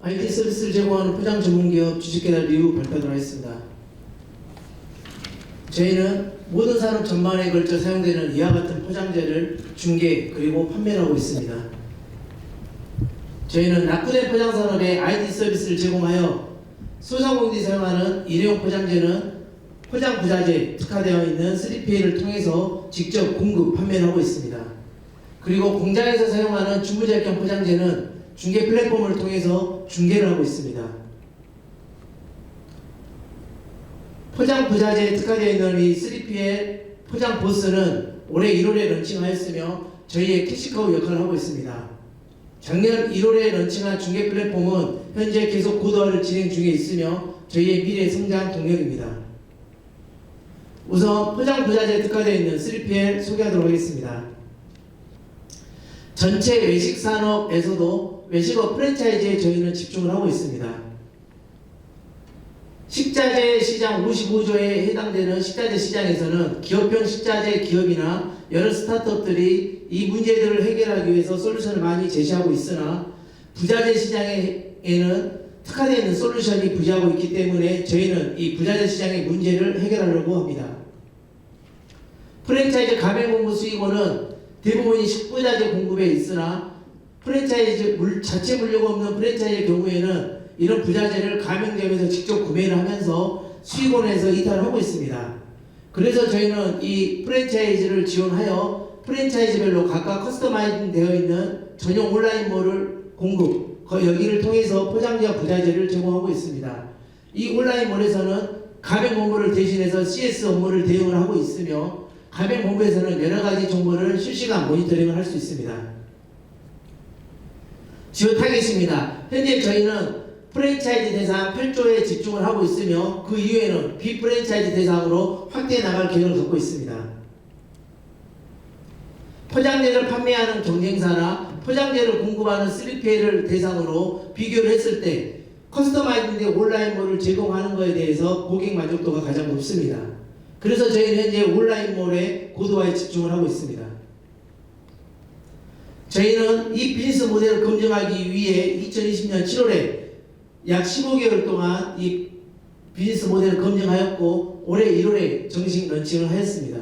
IT 서비스를 제공하는 포장 전문기업 주식개발 리뷰 발표를 하겠습니다. 저희는 모든 산업 전반에 걸쳐 사용되는 이와 같은 포장재를 중개 그리고 판매를 하고 있습니다. 저희는 낙후된 포장 산업에 IT 서비스를 제공하여 소상공인이 사용하는 일회용 포장재는 포장 부자재 특화되어 있는 3PL을 통해서 직접 공급 판매를 하고 있습니다. 그리고 공장에서 사용하는 주무제품 포장재는 중개 플랫폼을 통해서 중개를 하고 있습니다. 포장 부자재에 특화되어 있는 이 3PL 포장 보스는 올해 1월에 런칭하였으며 저희의 캐시카우 역할을 하고 있습니다. 작년 1월에 런칭한 중개 플랫폼은 현재 계속 고도화를 진행 중에 있으며 저희의 미래 성장 동력입니다. 우선 포장 부자재에 특화되어 있는 3PL 소개하도록 하겠습니다. 전체 외식 산업에서도 외식업 프랜차이즈에 저희는 집중을 하고 있습니다. 식자재 시장 55조에 해당되는 식자재 시장에서는 기업형 식자재 기업이나 여러 스타트업들이 이 문제들을 해결하기 위해서 솔루션을 많이 제시하고 있으나 부자재 시장에는 특화되어 있는 솔루션이 부재하고 있기 때문에 저희는 이 부자재 시장의 문제를 해결하려고 합니다. 프랜차이즈 가맹 공급 수익원은 대부분이 식부자재 공급에 있으나 프랜차이즈 물, 자체 물류가 없는 프랜차이즈 경우에는 이런 부자재를 가맹점에서 직접 구매를 하면서 수익원에서 이탈을 하고 있습니다. 그래서 저희는 이 프랜차이즈를 지원하여 프랜차이즈별로 각각 커스터마이징 되어 있는 전용 온라인몰을 공급, 거- 여기를 통해서 포장지와 부자재를 제공하고 있습니다. 이 온라인몰에서는 가맹 업무를 대신해서 CS 업무를 대응을 하고 있으며 가맹 본부에서는 여러 가지 정보를 실시간 모니터링을 할 수 있습니다. 지원 타겟입니다. 현재 저희는 프랜차이즈 대상 8조에 집중을 하고 있으며 그 이후에는 비프랜차이즈 대상으로 확대해 나갈 계획을 갖고 있습니다. 포장재를 판매하는 경쟁사나 포장재를 공급하는 3PL을 대상으로 비교를 했을 때 커스터마이징된 온라인몰을 제공하는 것에 대해서 고객 만족도가 가장 높습니다. 그래서 저희는 현재 온라인몰에 고도화에 집중을 하고 있습니다. 저희는 이 비즈니스 모델을 검증하기 위해 2020년 7월에 약 15개월 동안 이 비즈니스 모델을 검증하였고 올해 1월에 정식 런칭을 하였습니다.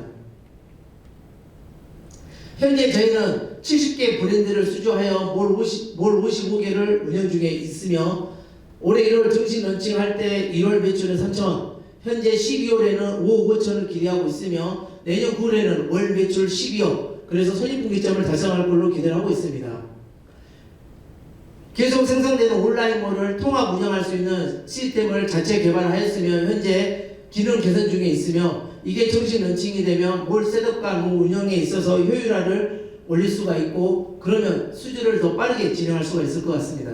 현재 저희는 70개 브랜드를 수주하여 몰, 50, 몰 55개를 운영 중에 있으며 올해 1월 정식 런칭할 때 1월 매출은 3천, 현재 12월에는 5억 5천을 기대하고 있으며 내년 9월에는 월 매출 12억, 그래서 손익분기점을 달성할 걸로 기대를 하고 있습니다. 계속 생성되는 온라인몰을 통합 운영할 수 있는 시스템을 자체 개발하였으며 현재 기능 개선 중에 있으며 이게 정식 런칭이 되면 몰 셋업과 뭐 운영에 있어서 효율화를 올릴 수가 있고 그러면 수주를 더 빠르게 진행할 수가 있을 것 같습니다.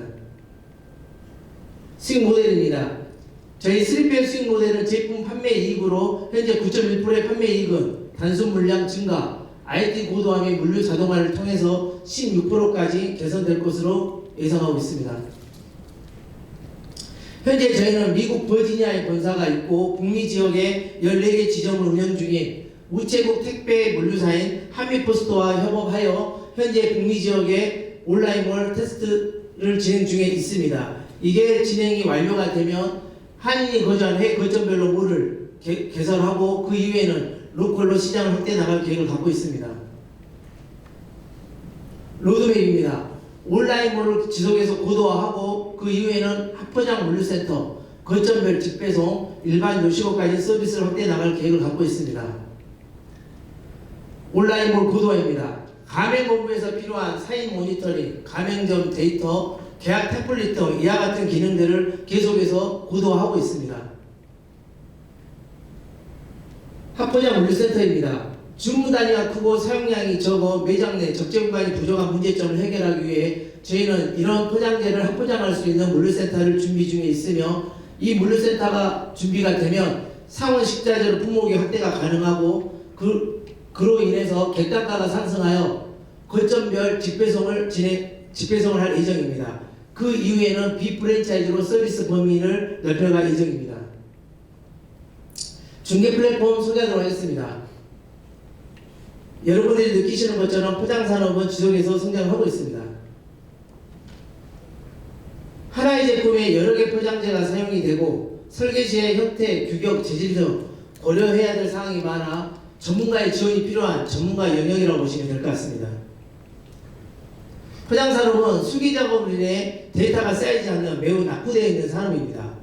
수익 모델입니다. 저희 3PL 수익 모델은 제품 판매 이익으로 현재 9.1%의 판매 이익은 단순 물량 증가, IT 고도화의 물류 자동화를 통해서 16%까지 개선될 것으로 예상하고 있습니다. 현재 저희는 미국 버지니아에 본사가 있고 북미 지역에 14개 지점을 운영 중인 우체국 택배 물류사인 하미포스트와 협업하여 현재 북미 지역에 온라인몰 테스트를 진행 중에 있습니다. 이게 진행이 완료가 되면 한인이 거주한 해외 거점별로 몰을 개, 개설하고 그 이후에는 로컬로 시장을 확대 나갈 계획을 갖고 있습니다. 로드맵입니다. 온라인몰을 지속해서 고도화하고 그 이후에는 합포장 물류센터, 거점별 직배송, 일반 요식업까지 서비스를 확대해 나갈 계획을 갖고 있습니다. 온라인몰 고도화입니다. 가맹본부에서 필요한 사인 모니터링, 가맹점 데이터, 계약 템플릿 등 이와 같은 기능들을 계속해서 고도화하고 있습니다. 합포장 물류센터입니다. 주문 단위가 크고 사용량이 적어 매장 내 적재 공간이 부족한 문제점을 해결하기 위해 저희는 이런 포장재를 합포장할 수 있는 물류센터를 준비 중에 있으며 이 물류센터가 준비가 되면 상원 식자재로 품목의 확대가 가능하고 그, 그로 인해서 객단가가 상승하여 거점별 직배송을 진행, 직배송을 할 예정입니다. 그 이후에는 비프랜차이즈로 서비스 범위를 넓혀갈 예정입니다. 중개 플랫폼 소개하도록 하겠습니다. 여러분들이 느끼시는 것처럼 포장 산업은 지속해서 성장하고 있습니다. 하나의 제품에 여러 개 포장재가 사용이 되고 설계 시의 형태, 규격, 재질 등 고려해야 될 사항이 많아 전문가의 지원이 필요한 전문가 영역이라고 보시면 될 것 같습니다. 포장 산업은 수기 작업으로 인해 데이터가 쌓이지 않는 매우 낙후되어 있는 산업입니다.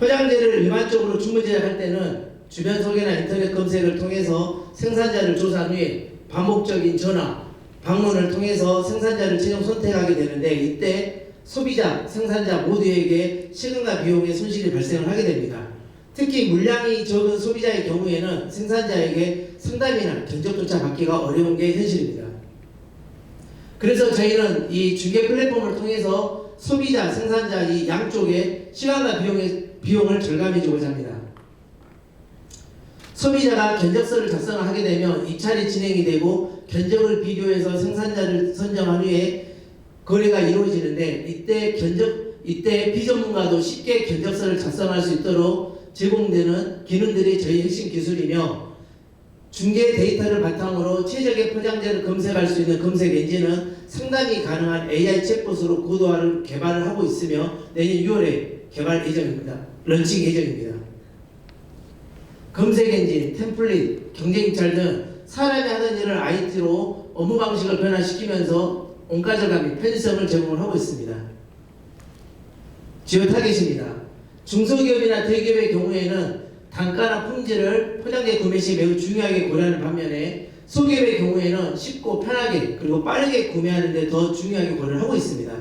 포장재를 일반적으로 주문 제작할 때는 주변 소개나 인터넷 검색을 통해서 생산자를 조사한 후에 반복적인 전화, 방문을 통해서 생산자를 최종 선택하게 되는데 이때 소비자, 생산자 모두에게 시간과 비용의 손실이 발생을 하게 됩니다. 특히 물량이 적은 소비자의 경우에는 생산자에게 상담이나 견적조차 받기가 어려운 게 현실입니다. 그래서 저희는 이 중개 플랫폼을 통해서 소비자, 생산자 이 양쪽에 시간과 비용의 비용을 절감해주고자 합니다. 소비자가 견적서를 작성을 하게 되면 입찰이 진행이 되고 견적을 비교해서 생산자를 선정한 후에 거래가 이루어지는데 이때 견적 이때 비전문가도 쉽게 견적서를 작성할 수 있도록 제공되는 기능들이 저희 핵심 기술이며 중개 데이터를 바탕으로 최적의 포장재를 검색할 수 있는 검색 엔진은 상담이 가능한 AI 챗봇으로 고도화를 개발을 하고 있으며 내년 6월에 개발 예정입니다. 런칭 예정입니다. 검색 엔진, 템플릿, 경쟁 입찰 등 사람이 하는 일을 IT로 업무 방식을 변화시키면서 원가절감 및 편의성을 제공을 하고 있습니다. 지오 타겟입니다. 중소기업이나 대기업의 경우에는 단가나 품질을 포장재 구매 시 매우 중요하게 고려하는 반면에 소기업의 경우에는 쉽고 편하게 그리고 빠르게 구매하는 데 더 중요하게 고려를 하고 있습니다.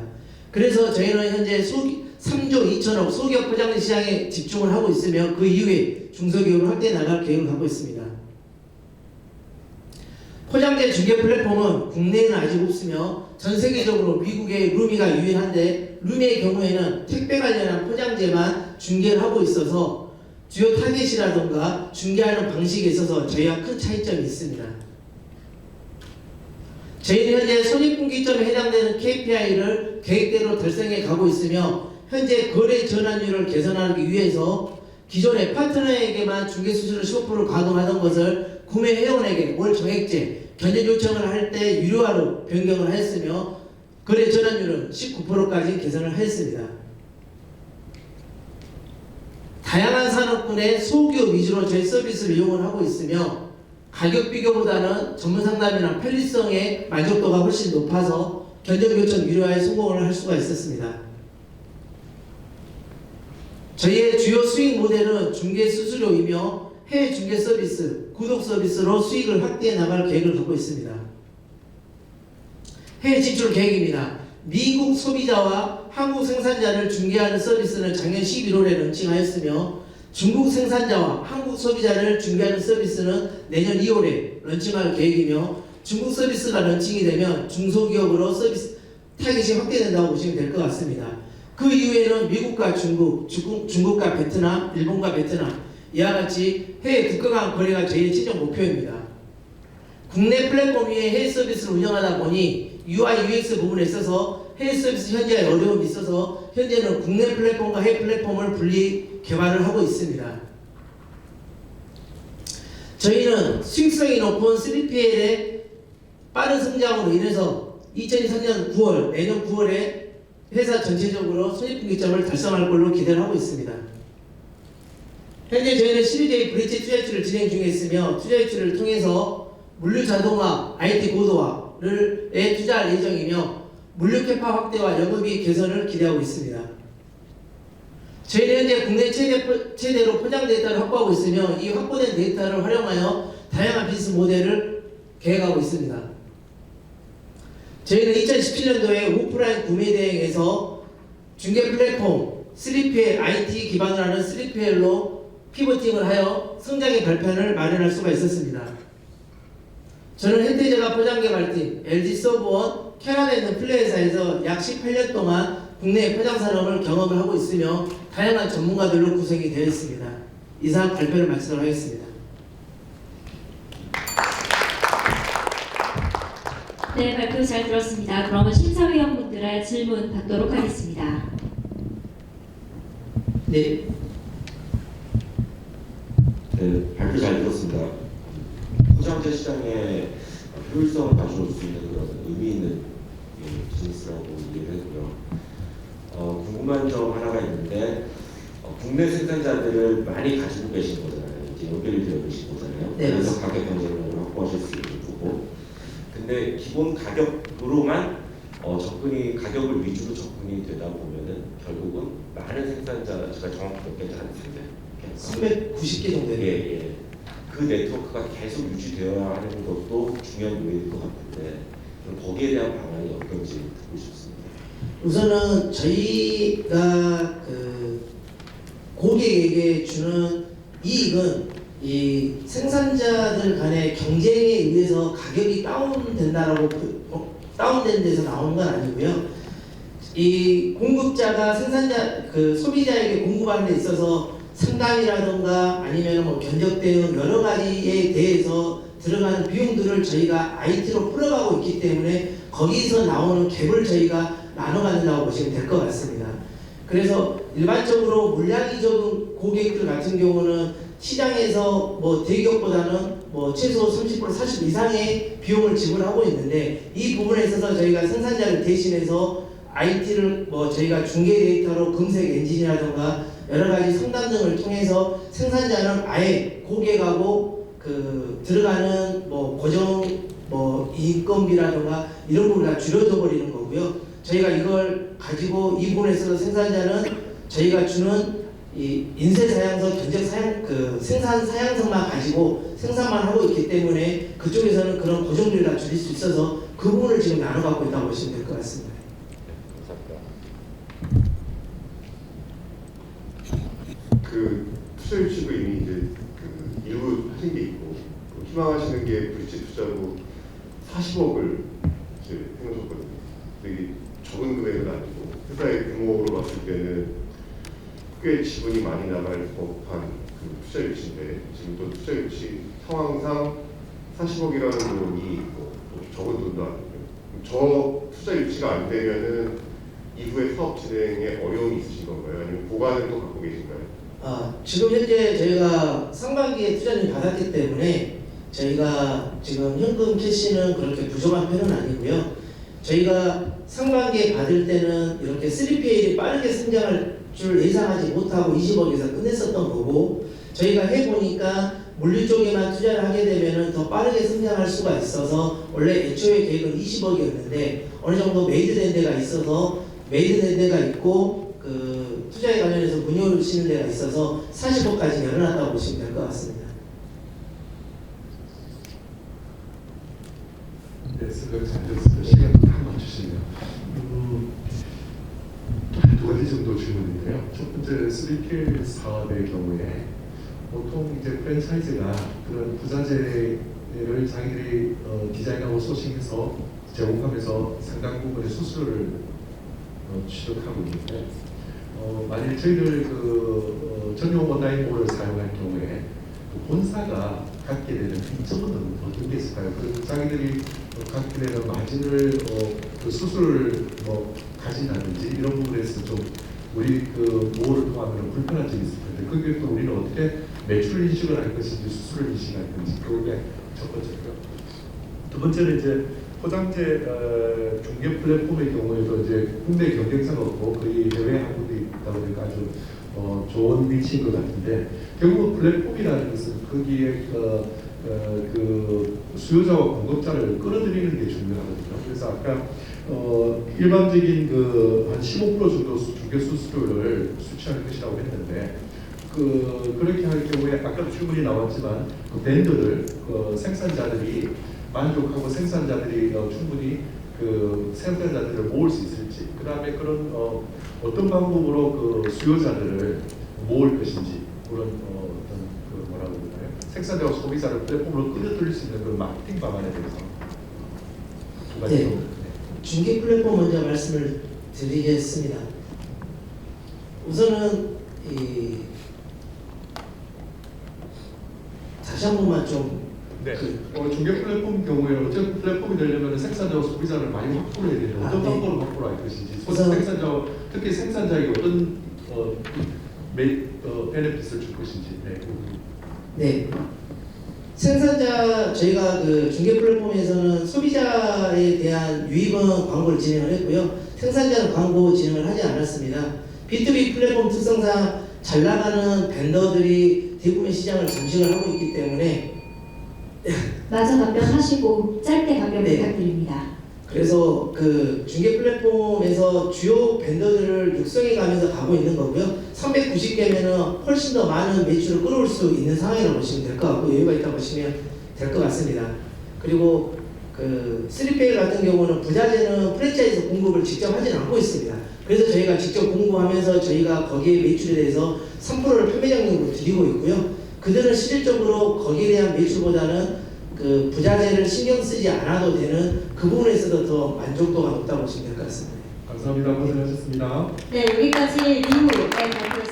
그래서 저희는 현재 소기, 3조 2천억 소기업 포장재 시장에 집중을 하고 있으며 그 이후에 중소기업을 확대해 나갈 계획을 갖고 있습니다. 포장재 중개 플랫폼은 국내에는 아직 없으며 전 세계적으로 미국의 루미가 유일한데 루미의 경우에는 택배 관련한 포장재만 중개를 하고 있어서 주요 타겟이라던가 중개하는 방식에 있어서 저희와 큰 차이점이 있습니다. 저희는 현재 손익분기점에 해당되는 KPI를 계획대로 달성해 가고 있으며 현재 거래 전환율을 개선하기 위해서 기존의 파트너에게만 중개 수수료 15% 가동하던 것을 구매 회원에게 월 정액제 견적 요청을 할 때 유료화로 변경을 했으며 거래 전환율은 19%까지 개선을 했습니다. 다양한 산업군의 소기업 위주로 저희 서비스를 이용을 하고 있으며 가격 비교보다는 전문 상담이나 편리성의 만족도가 훨씬 높아서 견적 요청 유료화에 성공을 할 수가 있었습니다. 저희의 주요 수익 모델은 중개 수수료이며 해외 중개 서비스, 구독 서비스로 수익을 확대해 나갈 계획을 갖고 있습니다. 해외 진출 계획입니다. 미국 소비자와 한국 생산자를 중개하는 서비스는 작년 11월에 런칭하였으며 중국 생산자와 한국 소비자를 중개하는 서비스는 내년 2월에 런칭할 계획이며 중국 서비스가 런칭이 되면 중소기업으로 서비스 타깃이 확대된다고 보시면 될 것 같습니다. 그 이후에는 미국과 중국, 중국, 중국 과 베트남, 일본과 베트남 이와 같이 해외 국가간 거래가 저희의 최종 목표입니다. 국내 플랫폼 위에 해외 서비스를 운영하다 보니 UI, UX 부분에 있어서 해외 서비스 현재의 어려움이 있어서 현재는 국내 플랫폼과 해외 플랫폼을 분리 개발을 하고 있습니다. 저희는 수익성이 높은 3PL의 빠른 성장으로 인해서 2023년 9월, 내년 9월에 회사 전체적으로 손익분기점을 달성할 걸로 기대를 하고 있습니다. 현재 저희는 시리즈의 브릿지 투자 유치를 진행 중에 있으며 투자 유치를 통해서 물류 자동화, IT 고도화를 에 투자할 예정이며 물류 캐파 확대와 영업이익 개선을 기대하고 있습니다. 저희는 현재 국내 최대, 포- 최대로 포장 데이터를 확보하고 있으며 이 확보된 데이터를 활용하여 다양한 비즈니스 모델을 계획하고 있습니다. 저희는 2017년도에 오프라인 구매 대행에서 중개 플랫폼 3PL IT 기반으로 하는 3PL로 피보팅을 하여 성장의 발판을 마련할 수가 있었습니다. 저는 현대제가 포장 개발팀, LG 서브원, 캐나다에 있는 플레이사에서 약 18년 동안 국내 포장 산업을 경험을 하고 있으며 다양한 전문가들로 구성이 되어 있습니다. 이상 발표를 마치도록 하겠습니다. 네, 발표 잘 들었습니다. 그러면 심사위원분들의 질문 받도록 하겠습니다. 네, 네, 발표 잘 들었습니다. 포장재 시장의 효율성을 가져올 수 있는 그런 의미 있는 예, 비즈니스라고 이해를 했고요. 어, 궁금한 점 하나가 있는데 어, 국내 생산자들을 많이 가지고 계신 거잖아요. 이제 연결되어 계신 거잖아요. 네, 그래서. 가격 경쟁력을 확보하실 수 있는 거고. 근데 기본 가격으로만 어, 접근이 가격을 위주로 접근이 되다 보면은 결국은 많은 생산자 제가 정확히 몇 개인지 안 텐데 390개 정도 예, 돼요. 예. 그 네트워크가 계속 유지되어야 하는 것도 중요한 요인일 것 같은데 거기에 대한 방안이 어떤지 듣고 싶습니다. 우선은 저희가 그 고객에게 주는 이익은 이 생산자들 간의 경쟁에 의해서 가격이 다운된다라고 그- 어, 다운된 데서 나오는 건 아니고요. 이 공급자가 생산자 그 소비자에게 공급하는 데 있어서 상담이라던가 아니면 뭐 견적 대응 여러 가지에 대해서 들어가는 비용들을 저희가 IT로 풀어가고 있기 때문에 거기서 나오는 갭을 저희가 나눠 갖는다고 보시면 될 것 같습니다. 그래서 일반적으로 물량이 적은 고객들 같은 경우는 시장에서 뭐 대기업보다는 뭐 최소 30% 40 이상의 비용을 지불하고 있는데 이 부분에 있어서 저희가 생산자를 대신해서 IT를 뭐 저희가 중개 데이터로 검색 엔진이라던가 여러 가지 상담 등을 통해서 생산자는 아예 고객하고 그 들어가는 뭐 고정 뭐 인건비라던가 이런 부분을 다 줄여줘 버리는 거고요. 저희가 이걸 가지고 이 부분에 있어서 생산자는 저희가 주는 이 인쇄 사양서 견적 사양 그 생산 사양서만 가지고 생산만 하고 있기 때문에 그쪽에서는 그런 고정비를 다 줄일 수 있어서 그 부분을 지금 나눠 갖고 있다고 보시면 될 것 같습니다. 그 투자 유치도 이미 이제 그 일부 하신 게 있고 또 희망하시는 게 브릿지 투자로 40억을 이제 해놓으셨거든요. 이게 적은 금액은 아니고 회사의 규모로 봤을 때는 꽤 지분이 많이 나갈 법한 그 투자 유치인데 지금 또 투자 유치 상황상 40억이라는 돈이 뭐 적은 돈도 아니고 저 투자 유치가 안 되면은 이후에 사업 진행에 어려움이 있으신 건가요? 아니면 보관을 또 갖고 계신가요? 아, 지금 현재 저희가 상반기에 투자를 받았기 때문에 저희가 지금 현금 캐시는 그렇게 부족한 편은 아니고요. 저희가 상반기에 받을 때는 이렇게 3PL이 빠르게 성장할 줄 예상하지 못하고 20억에서 끝냈었던 거고 저희가 해보니까 물류 쪽에만 투자를 하게 되면 더 빠르게 성장할 수가 있어서 원래 애초에 계획은 20억이었는데 어느 정도 메이드된 데가 있어서 메이드된 데가 있고 그 투자에 관련해서 문의를 치는 데가 있어서 40억까지 열어놨다고 보시면 될 것 같습니다. 네, 생각 잘 들었습니다. 시간 다 맞추시네요. 음, 두 가지 정도 질문인데요. 첫 번째 3K 사업의 경우에 보통 이제 프랜차이즈가 그런 부자재를 자기들이 어, 디자인하고 소싱해서 제공하면서 상당 부분의 수수료를 어, 취득하고 있는데 어, 만일 저희들 그 어, 전용 온라인 몰을 사용할 경우에 그 본사가 갖게 되는 이점은 어떤 게 있을까요? 그 자기들이 어, 갖게 되는 마진을 어, 그 수수료를 뭐 가진다든지 이런 부분에서 좀 우리 그 모를 통하면 불편한 점이 있을 텐데 그게 또 우리는 어떻게 매출 인식을 할 것인지 수수료 인식을 할 건지 그게 첫 번째고요. 두 번째는 이제 포장재 어, 중개 플랫폼의 경우에도 이제 국내 경쟁사가 없고 거의 해외 한국이 있다 보니까 아주 어, 좋은 위치인 것 같은데 결국 플랫폼이라는 것은 거기에 어, 어, 그 수요자와 공급자를 끌어들이는 게 중요하거든요. 그래서 아까 어, 일반적인 그 한 15% 정도 수- 중개 수수료를 수취하는 것이라고 했는데 그 그렇게 할 경우에 아까도 질문이 나왔지만 그 밴드들 그 생산자들이 만족하고 생산자들이 어, 충분히 그 생산자들을 모을 수 있을지 그 다음에 그런 어, 어떤 방법으로 그 수요자들을 모을 것인지 그런 어, 어떤 그 뭐라고 그러나요 생산자와 소비자를 플랫폼으로 끌어들일 수 있는 그런 마케팅 방안에 대해서 두 가지 네. 정도. 네. 중개 플랫폼 먼저 말씀을 드리겠습니다. 우선은 이 다시 한 번만 좀 네. 그- 어, 중개 플랫폼 경우에 어떤 플랫폼이 되려면 생산자와 소비자를 많이 확보를 해야 되죠. 어떤 아, 네. 방법으로 확보를 할 것인지, 소- 우선- 생산자 특히 생산자에게 어떤 어, 메, 어, 베네핏을 줄 것인지. 네. 네. 생산자 저희가 그 중개 플랫폼에서는 소비자 생산자에 대한 유입원 광고를 진행을 했고요. 생산자는 광고 진행을 하지 않았습니다. B2B 플랫폼 특성상 잘 나가는 벤더들이 대부분 시장을 장식을 하고 있기 때문에 마저 답변하시고 짧게 답변 네. 부탁드립니다. 그래서 그 중개 플랫폼에서 주요 벤더들을 육성해 가면서 가고 있는 거고요. 390개면은 훨씬 더 많은 매출을 끌어올 수 있는 상황이라고 보시면 될 것 같고 여유가 있다고 보시면 될 것 같습니다. 그리고 그 3페이 같은 경우는 부자재는 프랜차이즈 공급을 직접 하지는 않고 있습니다. 그래서 저희가 직접 공급하면서 저희가 거기에 매출에 대해서 3%를 판매장님으로 드리고 있고요. 그들은 실질적으로 거기에 대한 매출보다는 그 부자재를 신경 쓰지 않아도 되는 그 부분에서도 더 만족도가 높다고 보시면 될 것 같습니다. 감사합니다. 고생하셨습니다. 네, 여기까지 미국의 발표였습니다.